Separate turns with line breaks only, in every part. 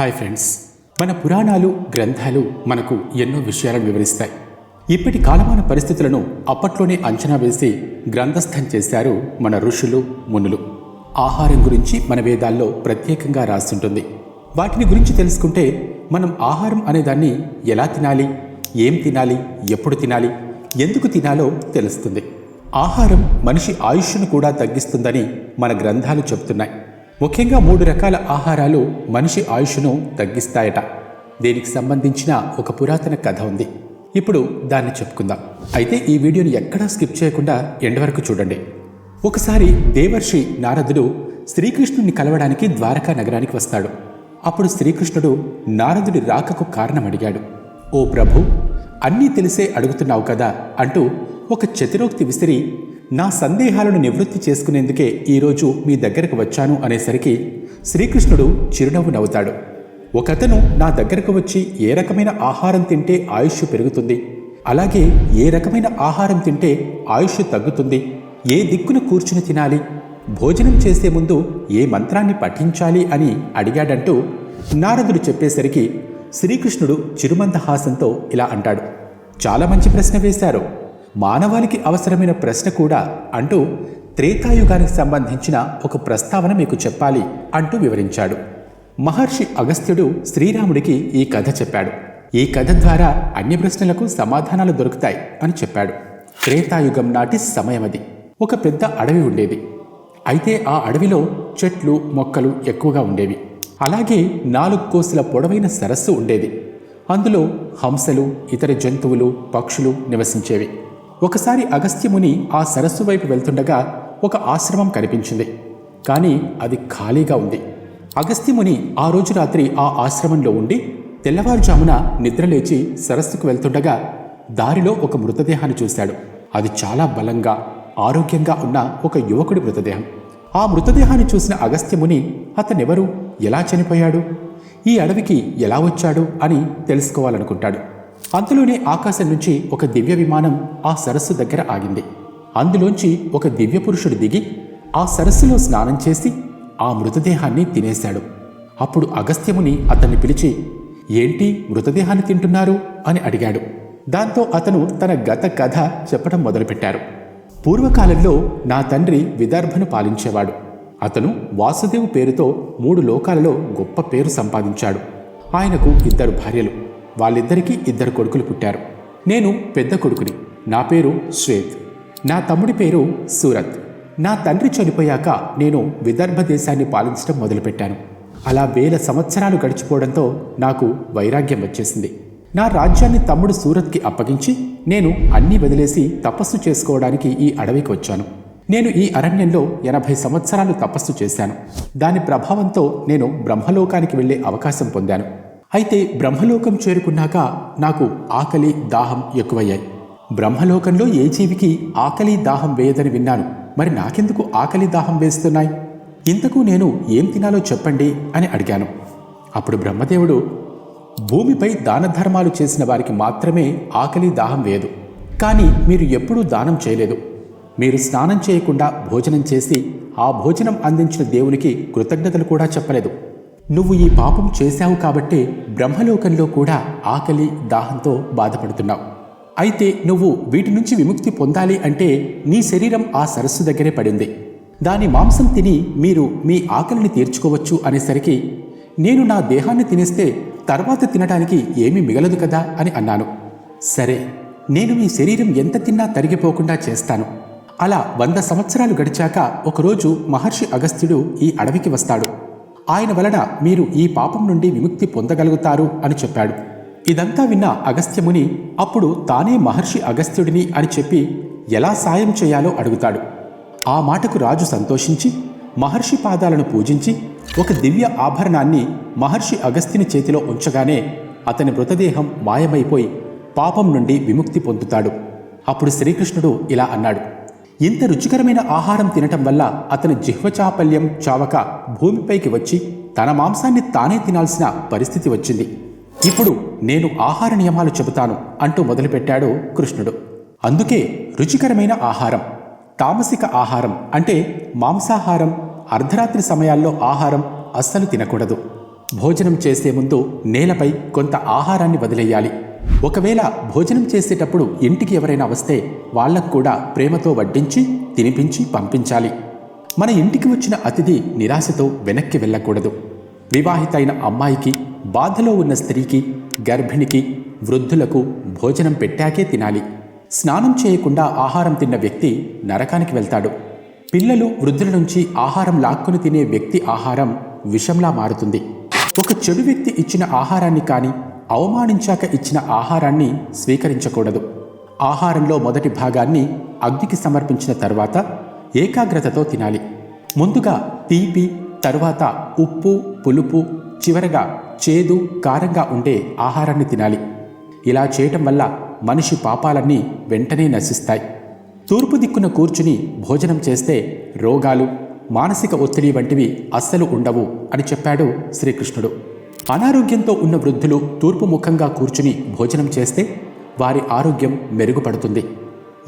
Hi friends మన పురాణాలు గ్రంథాలు మనకు ఎన్నో విషయాలను వివరిస్తాయి. ఇప్పటి కాలమాన పరిస్థితులను అప్పట్లోనే అంచనా వేసి గ్రంథస్థం చేశారు మన ఋషులు మునులు. ఆహారం గురించి మన వేదాల్లో ప్రత్యేకంగా రాస్తుంటుంది. వాటిని గురించి తెలుసుకుంటే మనం ఆహారం అనేదాన్ని ఎలా తినాలి ఏం తినాలి ఎప్పుడు తినాలి ఎందుకు తినాలో తెలుస్తుంది. ఆహారం మనిషి ఆయుష్ను కూడా తగ్గిస్తుందని మన గ్రంథాలు చెబుతున్నాయి ముఖ్యంగా మూడు రకాల ఆహారాలు మనిషి ఆయుష్ను తగ్గిస్తాయట. దీనికి సంబంధించిన ఒక పురాతన కథ ఉంది. ఇప్పుడు దాన్ని చెప్పుకుందాం. అయితే ఈ వీడియోని ఎక్కడా స్కిప్ చేయకుండా ఎండ్ వరకు చూడండి. ఒకసారి దేవర్షి నారదుడు శ్రీకృష్ణుని కలవడానికి ద్వారకా నగరానికి వస్తాడు. అప్పుడు శ్రీకృష్ణుడు నారదుడి రాకకు కారణం అడిగాడు. ఓ ప్రభు అన్నీ తెలిసే అడుగుతున్నావు కదా అంటూ ఒక చతురోక్తి విసిరి నా సందేహాలను నివృత్తి చేసుకునేందుకే ఈరోజు మీ దగ్గరకు వచ్చాను అనేసరికి శ్రీకృష్ణుడు చిరునవ్వు నవ్వుతాడు. ఒకతను నా దగ్గరకు వచ్చి ఏ రకమైన ఆహారం తింటే ఆయుష్ పెరుగుతుంది? అలాగే ఏ రకమైన ఆహారం తింటే ఆయుష్ తగ్గుతుంది? ఏ దిక్కున కూర్చుని తినాలి? భోజనం చేసే ముందు ఏ మంత్రాన్ని పఠించాలి అని అడిగాడంటూ నారదుడు చెప్పేసరికి శ్రీకృష్ణుడు చిరుమందహాసంతో ఇలా అంటాడు. చాలా మంచి ప్రశ్న వేశారు. మానవానికి అవసరమైన ప్రశ్న కూడా అంటూ త్రేతాయుగానికి సంబంధించిన ఒక ప్రస్తావన మీకు చెప్పాలి అంటూ వివరించాడు. మహర్షి అగస్త్యుడు శ్రీరాముడికి ఈ కథ చెప్పాడు. ఈ కథ ద్వారా అన్ని ప్రశ్నలకు సమాధానాలు దొరుకుతాయి అని చెప్పాడు. త్రేతాయుగం నాటి సమయమది. ఒక పెద్ద అడవి ఉండేది. అయితే ఆ అడవిలో చెట్లు మొక్కలు ఎక్కువగా ఉండేవి. అలాగే నాలుగు కోసుల పొడవైన సరస్సు ఉండేది. అందులో హంసలు ఇతర జంతువులు పక్షులు నివసించేవి. ఒకసారి అగస్త్యముని ఆ సరస్సు వైపు వెళ్తుండగా ఒక ఆశ్రమం కనిపించింది. కానీ అది ఖాళీగా ఉంది. అగస్త్యముని ఆ రోజు రాత్రి ఆ ఆశ్రమంలో ఉండి తెల్లవారుజామున నిద్రలేచి సరస్సుకు వెళ్తుండగా దారిలో ఒక మృతదేహాన్ని చూశాడు. అది చాలా బలంగా ఆరోగ్యంగా ఉన్న ఒక యువకుడి మృతదేహం. ఆ మృతదేహాన్ని చూసిన అగస్త్యముని అతనెవరు? ఎలా చనిపోయాడు? ఈ అడవికి ఎలా వచ్చాడు అని తెలుసుకోవాలనుకుంటాడు. అంతలోనే ఆకాశం నుంచి ఒక దివ్య విమానం ఆ సరస్సు దగ్గర ఆగింది. అందులోంచి ఒక దివ్య పురుషుడు దిగి ఆ సరస్సులో స్నానం చేసి ఆ మృతదేహాన్ని తినేశాడు. అప్పుడు అగస్త్యముని అతన్ని పిలిచి ఏంటి మృతదేహాన్ని తింటున్నారు? అని అడిగాడు. దాంతో అతను తన గత కథ చెప్పడం మొదలుపెట్టారు. పూర్వకాలంలో నా తండ్రి విదర్భను పాలించేవాడు. అతను వాసుదేవు పేరుతో మూడు లోకాలలో గొప్ప పేరు సంపాదించాడు. ఆయనకు ఇద్దరు భార్యలు. వాళ్ళిద్దరికీ ఇద్దరు కొడుకులు పుట్టారు. నేను పెద్ద కొడుకుని. నా పేరు శ్వేత్. నా తమ్ముడి పేరు సూరత్. నా తండ్రి చనిపోయాక నేను విదర్భ దేశాన్ని పాలించడం మొదలుపెట్టాను. అలా వేల సంవత్సరాలు గడిచిపోవడంతో నాకు వైరాగ్యం వచ్చేసింది. నా రాజ్యాన్ని తమ్ముడు సూరత్కి అప్పగించి నేను అన్నీ వదిలేసి తపస్సు చేసుకోవడానికి ఈ అడవికి వచ్చాను. నేను ఈ అరణ్యంలో ఎనభై సంవత్సరాలు తపస్సు చేశాను. దాని ప్రభావంతో నేను బ్రహ్మలోకానికి వెళ్ళే అవకాశం పొందాను. అయితే బ్రహ్మలోకం చేరుకున్నాక నాకు ఆకలి దాహం ఎక్కువయ్యాయి. బ్రహ్మలోకంలో ఏ జీవికి ఆకలి దాహం వేయదని విన్నాను. మరి నాకెందుకు ఆకలి దాహం వేస్తున్నాయి? ఇంతకు నేను ఏం తినాలో చెప్పండి అని అడిగాను. అప్పుడు బ్రహ్మదేవుడు భూమిపై దాన ధర్మాలు చేసిన వారికి మాత్రమే ఆకలి దాహం వేయదు. కానీ మీరు ఎప్పుడూ దానం చేయలేదు. మీరు స్నానం చేయకుండా భోజనం చేసి ఆ భోజనం అందించిన దేవునికి కృతజ్ఞతలు కూడా చెప్పలేదు. నువ్వు ఈ పాపం చేశావు కాబట్టే బ్రహ్మలోకంలో కూడా ఆకలి దాహంతో బాధపడుతున్నావు. అయితే నువ్వు వీటి నుంచి విముక్తి పొందాలి అంటే నీ శరీరం ఆ సరస్సు దగ్గరే పడింది. దాని మాంసం తిని మీరు మీ ఆకలిని తీర్చుకోవచ్చు అనేసరికి నేను నా దేహాన్ని తినేస్తే తర్వాత తినడానికి ఏమీ మిగలదు కదా అని అన్నాను. సరే నేను మీ శరీరం ఎంత తిన్నా తరిగిపోకుండా చేస్తాను. అలా వంద సంవత్సరాలు గడిచాక ఒకరోజు మహర్షి అగస్త్యుడు ఈ అడవికి వస్తాడు. ఆయన వలన మీరు ఈ పాపం నుండి విముక్తి పొందగలుగుతారు అని చెప్పాడు. ఇదంతా విన్న అగస్త్యముని అప్పుడు తానే మహర్షి అగస్త్యుడిని అని చెప్పి ఎలా సాయం చేయాలో అడుగుతాడు. ఆ మాటకు రాజు సంతోషించి మహర్షి పాదాలను పూజించి ఒక దివ్య ఆభరణాన్ని మహర్షి అగస్త్యుని చేతిలో ఉంచగానే అతని మృతదేహం మాయమైపోయి పాపం నుండి విముక్తి పొందుతాడు. అప్పుడు శ్రీకృష్ణుడు ఇలా అన్నాడు. ఇంత రుచికరమైన ఆహారం తినటం వల్ల అతని జిహ్వచాపల్యం చావక భూమిపైకి వచ్చి తన మాంసాన్ని తానే తినాల్సిన పరిస్థితి వచ్చింది. ఇప్పుడు నేను ఆహార నియమాలు చెబుతాను అంటూ మొదలుపెట్టాడు కృష్ణుడు. అందుకే రుచికరమైన ఆహారం తామసిక ఆహారం అంటే మాంసాహారం అర్ధరాత్రి సమయాల్లో ఆహారం అస్సలు తినకూడదు. భోజనం చేసే ముందు నేలపై కొంత ఆహారాన్ని వదిలేయాలి. ఒకవేళ భోజనం చేసేటప్పుడు ఇంటికి ఎవరైనా వస్తే వాళ్ళకు కూడా ప్రేమతో వడ్డించి తినిపించి పంపించాలి. మన ఇంటికి వచ్చిన అతిథి నిరాశతో వెనక్కి వెళ్ళకూడదు. వివాహితైన అమ్మాయికి బాధలో ఉన్న స్త్రీకి గర్భిణికి వృద్ధులకు భోజనం పెట్టాకే తినాలి. స్నానం చేయకుండా ఆహారం తిన్న వ్యక్తి నరకానికి వెళ్తాడు. పిల్లలు వృద్ధుల నుంచి ఆహారం లాక్కుని తినే వ్యక్తి ఆహారం విషంలా మారుతుంది. ఒక చెడు వ్యక్తి ఇచ్చిన ఆహారాన్ని కానీ అవమానించాక ఇచ్చిన ఆహారాన్ని స్వీకరించకూడదు. ఆహారంలో మొదటి భాగాన్ని అగ్నికి సమర్పించిన తర్వాత ఏకాగ్రతతో తినాలి. ముందుగా తీపి తరువాత ఉప్పు పులుపు చివరగా చేదు కారంగా ఉండే ఆహారాన్ని తినాలి. ఇలా చేయటం వల్ల మనిషి పాపాలన్నీ వెంటనే నశిస్తాయి. తూర్పు దిక్కున కూర్చుని భోజనం చేస్తే రోగాలు మానసిక ఒత్తిడి వంటివి అస్సలు ఉండవు అని చెప్పాడు శ్రీకృష్ణుడు. అనారోగ్యంతో ఉన్న వృద్ధులు తూర్పు ముఖంగా కూర్చుని భోజనం చేస్తే వారి ఆరోగ్యం మెరుగుపడుతుంది.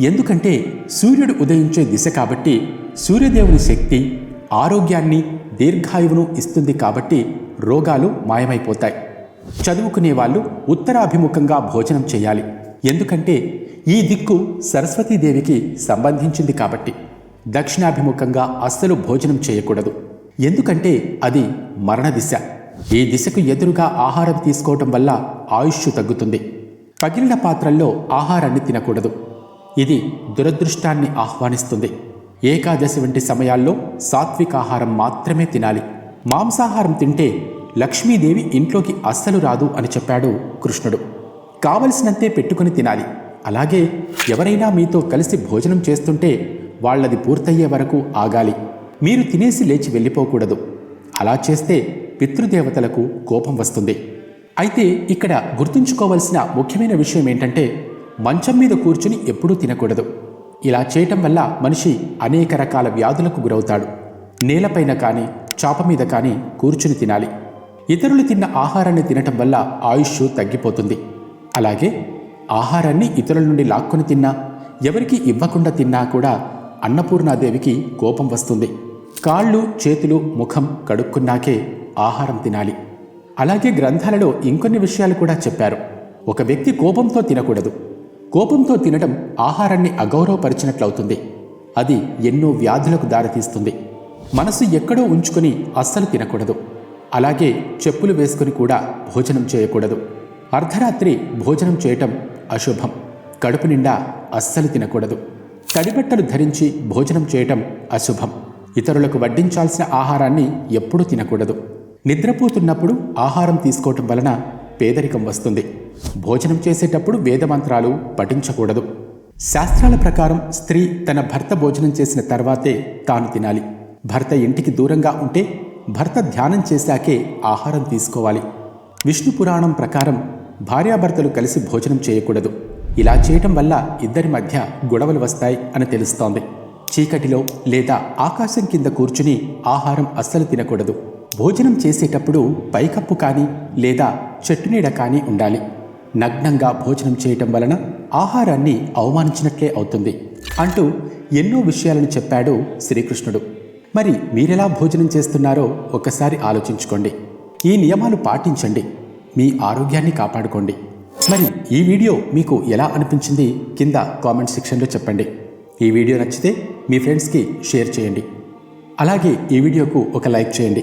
ఎందుకంటే సూర్యుడు ఉదయించే దిశ కాబట్టి సూర్యదేవుని శక్తి ఆరోగ్యాన్ని దీర్ఘాయువును ఇస్తుంది కాబట్టి రోగాలు మాయమైపోతాయి. చదువుకునే వాళ్ళు ఉత్తరాభిముఖంగా భోజనం చేయాలి. ఎందుకంటే ఈ దిక్కు సరస్వతీదేవికి సంబంధించింది కాబట్టి దక్షిణాభిముఖంగా అస్సలు భోజనం చేయకూడదు. ఎందుకంటే అది మరణ దిశ. ఈ దిశకు ఎదురుగా ఆహారం తీసుకోవటం వల్ల ఆయుష్ తగ్గుతుంది. పగిలిన పాత్రల్లో ఆహారాన్ని తినకూడదు. ఇది దురదృష్టాన్ని ఆహ్వానిస్తుంది. ఏకాదశి వంటి సమయాల్లో సాత్విక ఆహారం మాత్రమే తినాలి. మాంసాహారం తింటే లక్ష్మీదేవి ఇంట్లోకి అస్సలు రాదు అని చెప్పాడు కృష్ణుడు. కావలసినంతే పెట్టుకుని తినాలి. అలాగే ఎవరైనా మీతో కలిసి భోజనం చేస్తుంటే వాళ్ళది పూర్తయ్యే వరకు ఆగాలి. మీరు తినేసి లేచి వెళ్ళిపోకూడదు. అలా చేస్తే పితృదేవతలకు కోపం వస్తుంది. అయితే ఇక్కడ గుర్తుంచుకోవలసిన ముఖ్యమైన విషయం ఏంటంటే మంచం మీద కూర్చుని ఎప్పుడూ తినకూడదు. ఇలా చేయటం వల్ల మనిషి అనేక రకాల వ్యాధులకు గురవుతాడు. నేలపైన కానీ చాప మీద కానీ కూర్చుని తినాలి. ఇతరులు తిన్న ఆహారాన్ని తినటం వల్ల ఆయుష్ తగ్గిపోతుంది. అలాగే ఆహారాన్ని ఇతరుల నుండి లాక్కొని తిన్నా ఎవరికి ఇవ్వకుండా తిన్నా కూడా అన్నపూర్ణాదేవికి కోపం వస్తుంది. కాళ్ళు చేతులు ముఖం కడుక్కున్నాకే ఆహారం తినాలి. అలాగే గ్రంథాలలో ఇంకొన్ని విషయాలు కూడా చెప్పారు. ఒక వ్యక్తి కోపంతో తినకూడదు. కోపంతో తినడం ఆహారాన్ని అగౌరవపరిచినట్లవుతుంది. అది ఎన్నో వ్యాధులకు దారితీస్తుంది. మనసు ఎక్కడో ఉంచుకొని అస్సలు తినకూడదు. అలాగే చెప్పులు వేసుకుని కూడా భోజనం చేయకూడదు. అర్ధరాత్రి భోజనం చేయటం అశుభం. కడుపు నిండా అస్సలు తినకూడదు. తడిబట్టలు ధరించి భోజనం చేయటం అశుభం. ఇతరులకు వడ్డించాల్సిన ఆహారాన్ని ఎప్పుడూ తినకూడదు. నిద్రపోతున్నప్పుడు ఆహారం తీసుకోవటం వలన పేదరికం వస్తుంది. భోజనం చేసేటప్పుడు వేదమంత్రాలు పఠించకూడదు. శాస్త్రాల ప్రకారం స్త్రీ తన భర్త భోజనం చేసిన తర్వాతే తాను తినాలి. భర్త ఇంటికి దూరంగా ఉంటే భర్త ధ్యానం చేశాకే ఆహారం తీసుకోవాలి. విష్ణు పురాణం ప్రకారం భార్యాభర్తలు కలిసి భోజనం చేయకూడదు. ఇలా చేయటం వల్ల ఇద్దరి మధ్య గొడవలు వస్తాయి అని తెలుస్తోంది. చీకటిలో లేదా ఆకాశం కింద కూర్చుని ఆహారం అస్సలు తినకూడదు. భోజనం చేసేటప్పుడు పైకప్పు కానీ లేదా చెట్టు నీడ కానీ ఉండాలి. నగ్నంగా భోజనం చేయటం వలన ఆహారాన్ని అవమానించినట్లే అవుతుంది అంటూ ఎన్నో విషయాలను చెప్పాడు శ్రీకృష్ణుడు. మరి మీరెలా భోజనం చేస్తున్నారో ఒకసారి ఆలోచించుకోండి. ఈ నియమాలు పాటించండి. మీ ఆరోగ్యాన్ని కాపాడుకోండి. మరి ఈ వీడియో మీకు ఎలా అనిపించింది? కింద కామెంట్ సెక్షన్లో చెప్పండి. ఈ వీడియో నచ్చితే మీ ఫ్రెండ్స్కి షేర్ చేయండి. అలాగే ఈ వీడియోకు ఒక లైక్ చేయండి.